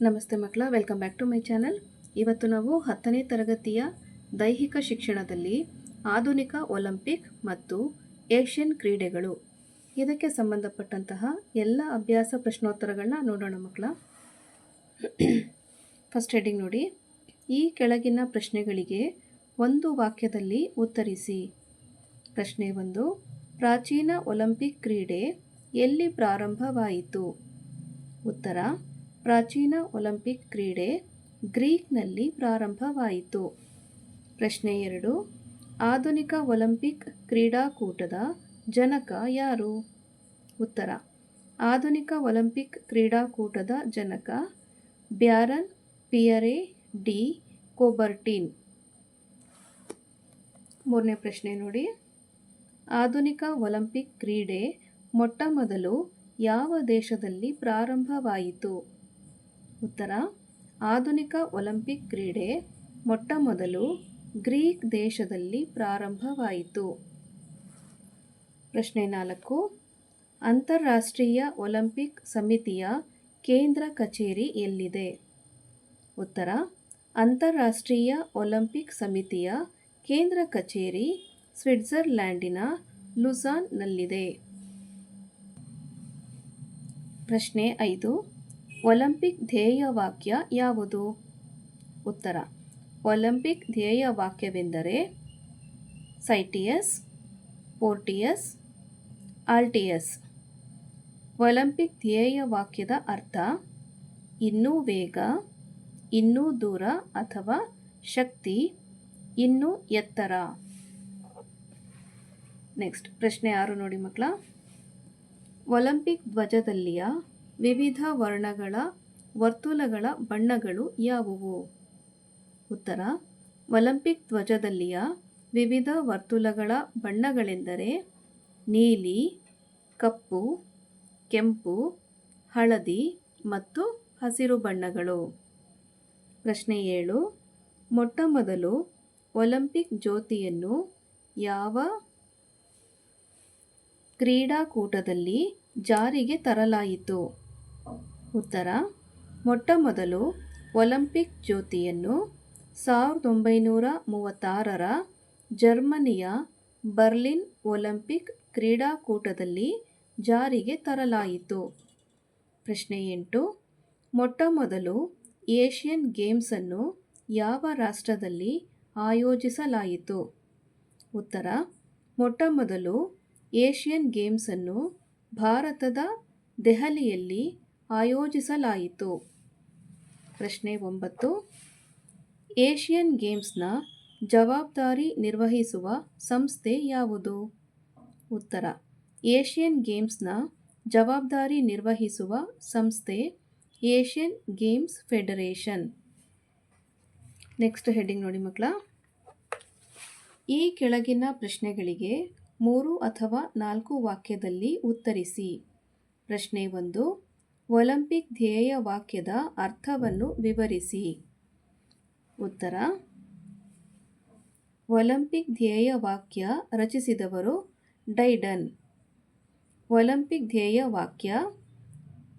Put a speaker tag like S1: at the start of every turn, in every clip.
S1: ನಮಸ್ತೆ ಮಕ್ಕಳ welcome back to my channel ಇವತ್ತು ನಾವು ಹತ್ತನೇ ತರಗತಿಯ ದೈಹಿಕ ಶಿಕ್ಷಣದಲ್ಲಿ ಆಧುನಿಕ ಒಲಿಂಪಿಕ್ ಮತ್ತು ಏಷ್ಯನ್ ಕ್ರೀಡೆಗಳು. ಇದಕ್ಕೆ ಸಂಬಂಧಪಟ್ಟಂತಹ ಎಲ್ಲ ಅಭ್ಯಾಸ ಪ್ರಶ್ನೋತ್ತರಗಳನ್ನ ನೋಡೋಣ ಮಕ್ಕಳ. ಫಸ್ಟ್ ಹೆಡಿಂಗ್ ನೋಡಿ. ಈ ಕೆಳಗಿನ ಪ್ರಶ್ನೆಗಳಿಗೆ ಒಂದು ವಾಕ್ಯದಲ್ಲಿ ಉತ್ತರಿಸಿ. ಪ್ರಶ್ನೆ ಒಂದು, ಪ್ರಾಚೀನ ಒಲಿಂಪಿಕ್ ಕ್ರೀಡೆ ಎಲ್ಲಿ ಪ್ರಾರಂಭವಾಯಿತು? ಉತ್ತರ ಪ್ರಾಚೀನ ಒಲಿಂಪಿಕ್ ಕ್ರೀಡೆ ಗ್ರೀಕ್ನಲ್ಲಿ ಪ್ರಾರಂಭವಾಯಿತು. ಪ್ರಶ್ನೆ ಎರಡು, ಆಧುನಿಕ ಒಲಿಂಪಿಕ್ ಕ್ರೀಡಾಕೂಟದ ಜನಕ ಯಾರು? ಉತ್ತರ, ಆಧುನಿಕ ಒಲಿಂಪಿಕ್ ಕ್ರೀಡಾಕೂಟದ ಜನಕ ಬ್ಯಾರನ್ ಪಿಯರೆ ಡಿ ಕೋಬರ್ಟಿನ್. ಮೂರನೇ ಪ್ರಶ್ನೆ ನೋಡಿ, ಆಧುನಿಕ ಒಲಿಂಪಿಕ್ ಕ್ರೀಡೆ ಮೊಟ್ಟಮೊದಲು ಯಾವ ದೇಶದಲ್ಲಿ ಪ್ರಾರಂಭವಾಯಿತು? ಉತ್ತರ, ಆಧುನಿಕ ಒಲಿಂಪಿಕ್ ಕ್ರೀಡೆ ಮೊಟ್ಟಮೊದಲು ಗ್ರೀಕ್ ದೇಶದಲ್ಲಿ ಪ್ರಾರಂಭವಾಯಿತು. ಪ್ರಶ್ನೆ ನಾಲ್ಕು, ಅಂತಾರಾಷ್ಟ್ರೀಯ ಒಲಿಂಪಿಕ್ ಸಮಿತಿಯ ಕೇಂದ್ರ ಕಚೇರಿ ಎಲ್ಲಿದೆ? ಉತ್ತರ, ಅಂತಾರಾಷ್ಟ್ರೀಯ ಒಲಿಂಪಿಕ್ ಸಮಿತಿಯ ಕೇಂದ್ರ ಕಚೇರಿ ಸ್ವಿಟ್ಜರ್ಲ್ಯಾಂಡಿನ ಲುಸಾನ್ನಲ್ಲಿದೆ. ಪ್ರಶ್ನೆ ಐದು ಒಲಿಂಪಿಕ್ ಧ್ಯೇಯವಾಕ್ಯ ಯಾವುದು? ಉತ್ತರ. ಒಲಿಂಪಿಕ್ ಧ್ಯೇಯವಾಕ್ಯವೆಂದರೆ ಸೈಟಿಯಸ್, ಪೋರ್ಟಿಯಸ್, ಆಲ್ಟಿಯಸ್. ಒಲಿಂಪಿಕ್ ಧ್ಯೇಯವಾಕ್ಯದ ಅರ್ಥ ಇನ್ನೂ ವೇಗ, ಇನ್ನೂ ದೂರ ಅಥವಾ ಶಕ್ತಿ, ಇನ್ನೂ ಎತ್ತರ. ನೆಕ್ಸ್ಟ್ ಪ್ರಶ್ನೆ ಯಾರು ನೋಡಿ ಮಕ್ಕಳ. ಒಲಿಂಪಿಕ್ ಧ್ವಜದಲ್ಲಿಯ ವಿವಿಧ ವರ್ಣಗಳ ವರ್ತುಲಗಳ ಬಣ್ಣಗಳು ಯಾವುವು? ಉತ್ತರ, ಒಲಿಂಪಿಕ್ ಧ್ವಜದಲ್ಲಿಯ ವಿವಿಧ ವರ್ತುಲಗಳ ಬಣ್ಣಗಳೆಂದರೆ ನೀಲಿ, ಕಪ್ಪು, ಕೆಂಪು, ಹಳದಿ ಮತ್ತು ಹಸಿರು ಬಣ್ಣಗಳು. ಪ್ರಶ್ನೆ ಏಳು ಮೊಟ್ಟಮೊದಲು ಒಲಿಂಪಿಕ್ ಜ್ಯೋತಿಯನ್ನು ಯಾವ ಕ್ರೀಡಾಕೂಟದಲ್ಲಿ ಜಾರಿಗೆ ತರಲಾಯಿತು? ಉತ್ತರ. ಮೊಟ್ಟಮೊದಲು ಒಲಿಂಪಿಕ್ ಜ್ಯೋತಿಯನ್ನು ಸಾವಿರದ ಒಂಬೈನೂರ ಮೂವತ್ತಾರರ ಜರ್ಮನಿಯ ಬರ್ಲಿನ್ ಒಲಿಂಪಿಕ್ ಕ್ರೀಡಾಕೂಟದಲ್ಲಿ ಜಾರಿಗೆ ತರಲಾಯಿತು. ಪ್ರಶ್ನೆ ಎಂಟು. ಮೊಟ್ಟಮೊದಲು ಏಷ್ಯನ್ ಗೇಮ್ಸನ್ನು ಯಾವ ರಾಷ್ಟ್ರದಲ್ಲಿ ಆಯೋಜಿಸಲಾಯಿತು? ಉತ್ತರ. ಮೊಟ್ಟಮೊದಲು ಏಷ್ಯನ್ ಗೇಮ್ಸನ್ನು ಭಾರತದ ದೆಹಲಿಯಲ್ಲಿ ಆಯೋಜಿಸಲಾಯಿತು. ಪ್ರಶ್ನೆ ಒಂಬತ್ತು. ಏಷ್ಯನ್ ಗೇಮ್ಸ್ನ ಜವಾಬ್ದಾರಿ ನಿರ್ವಹಿಸುವ ಸಂಸ್ಥೆ ಯಾವುದು? ಉತ್ತರ. ಏಷ್ಯನ್ ಗೇಮ್ಸ್ನ ಜವಾಬ್ದಾರಿ ನಿರ್ವಹಿಸುವ ಸಂಸ್ಥೆ Asian games federation. Next heading ನೋಡಿ ಮಕ್ಕಳ. ಈ ಕೆಳಗಿನ ಪ್ರಶ್ನೆಗಳಿಗೆ ಮೂರು ಅಥವಾ ನಾಲ್ಕು ವಾಕ್ಯದಲ್ಲಿ ಉತ್ತರಿಸಿ. ಪ್ರಶ್ನೆ ಒಂದು. ಒಲಿಂಪಿಕ್ ಧ್ಯೇಯ ವಾಕ್ಯದ ಅರ್ಥವನ್ನು ವಿವರಿಸಿ. ಉತ್ತರ. ಒಲಿಂಪಿಕ್ ಧ್ಯೇಯ ವಾಕ್ಯ ರಚಿಸಿದವರು ಡೈಡನ್. ಒಲಿಂಪಿಕ್ ಧ್ಯೇಯ ವಾಕ್ಯ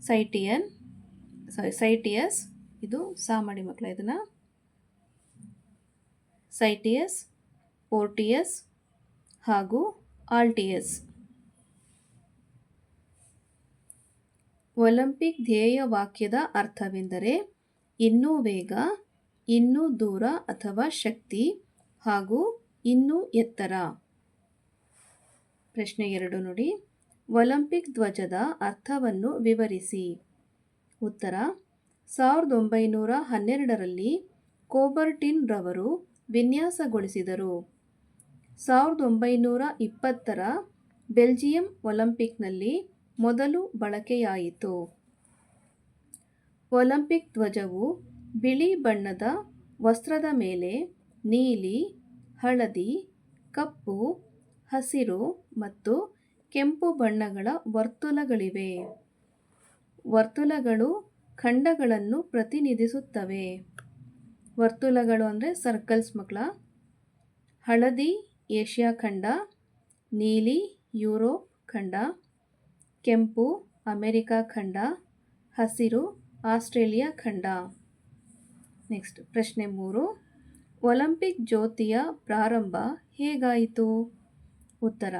S1: ಸೈಟಿಯನ್, ಸಾರಿ, ಸೈಟಿಯಸ್, ಇದು ಸಾಮಾಡಿ ಮಕ್ಕಳ ಇದನ್ನು. ಸೈಟಿಯಸ್, ಪೋರ್ಟಿಯಸ್ ಹಾಗೂ ಆಲ್ಟಿಯಸ್. ಒಲಿಂಪಿಕ್ ಧ್ಯೇಯ ವಾಕ್ಯದ ಅರ್ಥವೆಂದರೆ ಇನ್ನೂ ವೇಗ, ಇನ್ನೂ ದೂರ ಅಥವಾ ಶಕ್ತಿ ಹಾಗೂ ಇನ್ನೂ ಎತ್ತರ. ಪ್ರಶ್ನೆ ಎರಡು ನೋಡಿ. ಒಲಿಂಪಿಕ್ ಧ್ವಜದ ಅರ್ಥವನ್ನು ವಿವರಿಸಿ. ಉತ್ತರ, ಸಾವಿರದ ಒಂಬೈನೂರ ಹನ್ನೆರಡರಲ್ಲಿ ಕೋಬರ್ಟಿನ್ ರವರು ವಿನ್ಯಾಸಗೊಳಿಸಿದರು. ಸಾವಿರದ ಒಂಬೈನೂರ ಇಪ್ಪತ್ತರ ಬೆಲ್ಜಿಯಂ ಒಲಿಂಪಿಕ್ನಲ್ಲಿ ಮೊದಲು ಬಳಕೆಯಾಯಿತು. ಒಲಿಂಪಿಕ್ ಧ್ವಜವು ಬಿಳಿ ಬಣ್ಣದ ವಸ್ತ್ರದ ಮೇಲೆ ನೀಲಿ, ಹಳದಿ, ಕಪ್ಪು, ಹಸಿರು ಮತ್ತು ಕೆಂಪು ಬಣ್ಣಗಳ ವರ್ತುಲಗಳಿವೆ. ವರ್ತುಲಗಳು ಖಂಡಗಳನ್ನು ಪ್ರತಿನಿಧಿಸುತ್ತವೆ. ವರ್ತುಲಗಳು ಅಂದರೆ ಸರ್ಕಲ್ಸ್ ಮಕ್ಕಳ. ಹಳದಿ ಏಷ್ಯಾ ಖಂಡ, ನೀಲಿ ಯುರೋಪ್ ಖಂಡ ಕೆಂಪು, ಅಮೆರಿಕ ಖಂಡ, ಹಸಿರು, ಆಸ್ಟ್ರೇಲಿಯಾ ಖಂಡ. ನೆಕ್ಸ್ಟ್ ಪ್ರಶ್ನೆ ಮೂರು. ಒಲಿಂಪಿಕ್ ಜ್ಯೋತಿಯ ಪ್ರಾರಂಭ ಹೇಗಾಯಿತು? ಉತ್ತರ.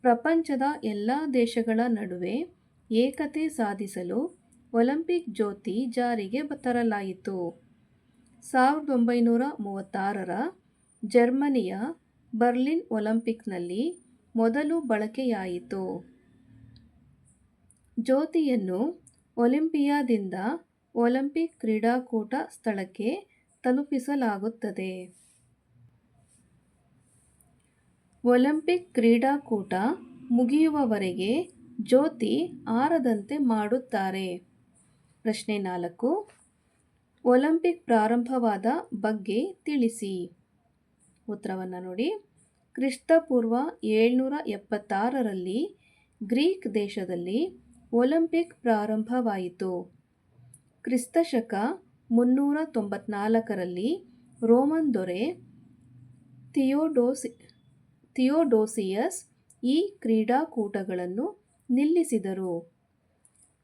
S1: ಪ್ರಪಂಚದ ಎಲ್ಲ ದೇಶಗಳ ನಡುವೆ ಏಕತೆ ಸಾಧಿಸಲು ಒಲಿಂಪಿಕ್ ಜ್ಯೋತಿ ಜಾರಿಗೆ ತರಲಾಯಿತು. ಸಾವಿರದ ಒಂಬೈನೂರ ಮೂವತ್ತಾರರ ಜರ್ಮನಿಯ ಬರ್ಲಿನ್ ಒಲಂಪಿಕ್ನಲ್ಲಿ ಮೊದಲು ಬಳಕೆಯಾಯಿತು. ಜ್ಯೋತಿಯನ್ನು ಒಲಿಂಪಿಯಾದಿಂದ ಒಲಿಂಪಿಕ್ ಕ್ರೀಡಾಕೂಟ ಸ್ಥಳಕ್ಕೆ ತಲುಪಿಸಲಾಗುತ್ತದೆ. ಒಲಿಂಪಿಕ್ ಕ್ರೀಡಾಕೂಟ ಮುಗಿಯುವವರೆಗೆ ಜ್ಯೋತಿ ಆರದಂತೆ ಮಾಡುತ್ತಾರೆ. ಪ್ರಶ್ನೆ ನಾಲ್ಕು. ಒಲಿಂಪಿಕ್ ಪ್ರಾರಂಭವಾದ ಬಗ್ಗೆ ತಿಳಿಸಿ. ಉತ್ತರವನ್ನು ನೋಡಿ. ಕ್ರಿಸ್ತಪೂರ್ವ ಏಳ್ನೂರ ಎಪ್ಪತ್ತಾರರಲ್ಲಿ ಗ್ರೀಕ್ ದೇಶದಲ್ಲಿ ಒಲಿಂಪಿಕ್ ಪ್ರಾರಂಭವಾಯಿತು. ಕ್ರಿಸ್ತಶಕ ಮುನ್ನೂರ ತೊಂಬತ್ನಾಲ್ಕರಲ್ಲಿ ರೋಮನ್ ದೊರೆ ಥಿಯೋಡೋಸಿ, ಥಿಯೋಡೋಸಿಯಸ್ ಈ ಕ್ರೀಡಾಕೂಟಗಳನ್ನು ನಿಲ್ಲಿಸಿದರು.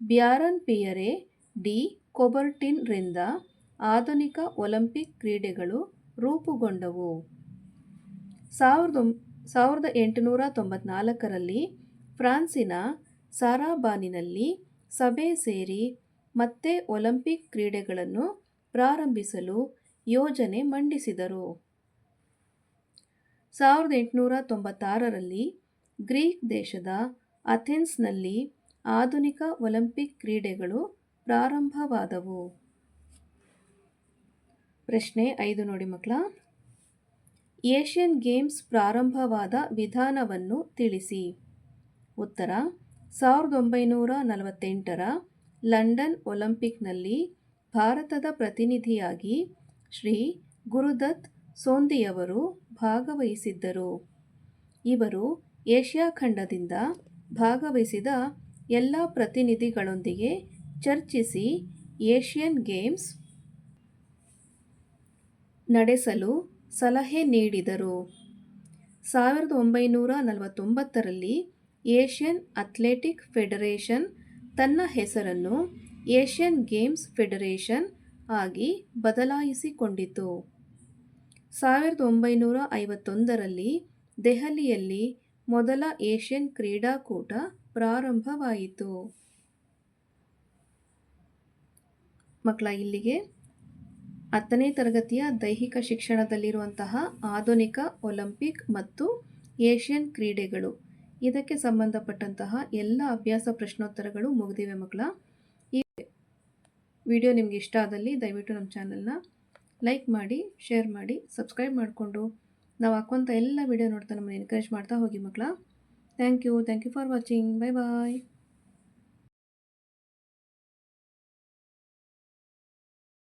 S1: ಬ್ಯಾರನ್ ಪಿಯರೆ ಡಿ ಕೊಬರ್ಟಿನ್ರಿಂದ ಆಧುನಿಕ ಒಲಿಂಪಿಕ್ ಕ್ರೀಡೆಗಳು ರೂಪುಗೊಂಡವು. ಸಾವಿರದ ಸಾವಿರದ ಎಂಟುನೂರ ತೊಂಬತ್ನಾಲ್ಕರಲ್ಲಿ ಫ್ರಾನ್ಸಿನ ಸಾರಾಬಾನಿನಲ್ಲಿ ಸಭೆ ಸೇರಿ ಮತ್ತೆ ಒಲಿಂಪಿಕ್ ಕ್ರೀಡೆಗಳನ್ನು ಪ್ರಾರಂಭಿಸಲು ಯೋಜನೆ ಮಂಡಿಸಿದರು. ಸಾವಿರದ ಎಂಟುನೂರ ತೊಂಬತ್ತಾರರಲ್ಲಿ ಗ್ರೀಕ್ ದೇಶದ ಅಥೆನ್ಸ್ನಲ್ಲಿ ಆಧುನಿಕ ಒಲಿಂಪಿಕ್ ಕ್ರೀಡೆಗಳು ಪ್ರಾರಂಭವಾದವು. ಪ್ರಶ್ನೆ ಐದು ನೋಡಿ ಮಕ್ಕಳ. ಏಷ್ಯನ್ ಗೇಮ್ಸ್ ಪ್ರಾರಂಭವಾದ ವಿಧಾನವನ್ನು ತಿಳಿಸಿ. ಉತ್ತರ ಸಾವಿರದ ಒಂಬೈನೂರ ನಲವತ್ತೆಂಟರ ಲಂಡನ್ ಒಲಂಪಿಕ್ನಲ್ಲಿ ಭಾರತದ ಪ್ರತಿನಿಧಿಯಾಗಿ ಶ್ರೀ ಗುರುದತ್ ಸೋಂದಿಯವರು ಭಾಗವಹಿಸಿದ್ದರು. ಇವರು ಏಷ್ಯಾ ಖಂಡದಿಂದ ಭಾಗವಹಿಸಿದ ಎಲ್ಲ ಪ್ರತಿನಿಧಿಗಳೊಂದಿಗೆ ಚರ್ಚಿಸಿ ಏಷ್ಯನ್ ಗೇಮ್ಸ್ ನಡೆಸಲು ಸಲಹೆ ನೀಡಿದರು. ಸಾವಿರದ ಒಂಬೈನೂರ ನಲವತ್ತೊಂಬತ್ತರಲ್ಲಿ ಏಷ್ಯನ್ ಅಥ್ಲೆಟಿಕ್ ಫೆಡರೇಷನ್ ತನ್ನ ಹೆಸರನ್ನು ಏಷ್ಯನ್ ಗೇಮ್ಸ್ ಫೆಡರೇಷನ್ ಆಗಿ ಬದಲಾಯಿಸಿಕೊಂಡಿತು. ಸಾವಿರದ ಒಂಬೈನೂರ ಐವತ್ತೊಂದರಲ್ಲಿ ದೆಹಲಿಯಲ್ಲಿ ಮೊದಲ ಏಷ್ಯನ್ ಕ್ರೀಡಾಕೂಟ ಪ್ರಾರಂಭವಾಯಿತು. ಮಕ್ಕಳ, ಇಲ್ಲಿಗೆ ಹತ್ತನೇ ತರಗತಿಯ ದೈಹಿಕ ಶಿಕ್ಷಣದಲ್ಲಿರುವಂತಹ ಆಧುನಿಕ ಒಲಿಂಪಿಕ್ ಮತ್ತು ಏಷ್ಯನ್ ಕ್ರೀಡೆಗಳು ಇದಕ್ಕೆ ಸಂಬಂಧಪಟ್ಟಂತಹ ಎಲ್ಲ ಅಭ್ಯಾಸ ಪ್ರಶ್ನೋತ್ತರಗಳು ಮುಗಿದಿವೆ ಮಕ್ಕಳ. ಈ ವಿಡಿಯೋ ನಿಮಗೆ ಇಷ್ಟ ಆದಲ್ಲಿ ದಯವಿಟ್ಟು ನಮ್ಮ ಚಾನಲ್ನ ಲೈಕ್ ಮಾಡಿ, ಶೇರ್ ಮಾಡಿ, ಸಬ್ಸ್ಕ್ರೈಬ್ ಮಾಡಿಕೊಂಡು ನಾವು ಹಾಕುವಂಥ ಎಲ್ಲ ವಿಡಿಯೋ ನೋಡ್ತಾ ನಮ್ಮನ್ನು ಎನ್ಕರೇಜ್ ಮಾಡ್ತಾ ಹೋಗಿ ಮಕ್ಕಳ. Thank you thank you for watching. Bye bye.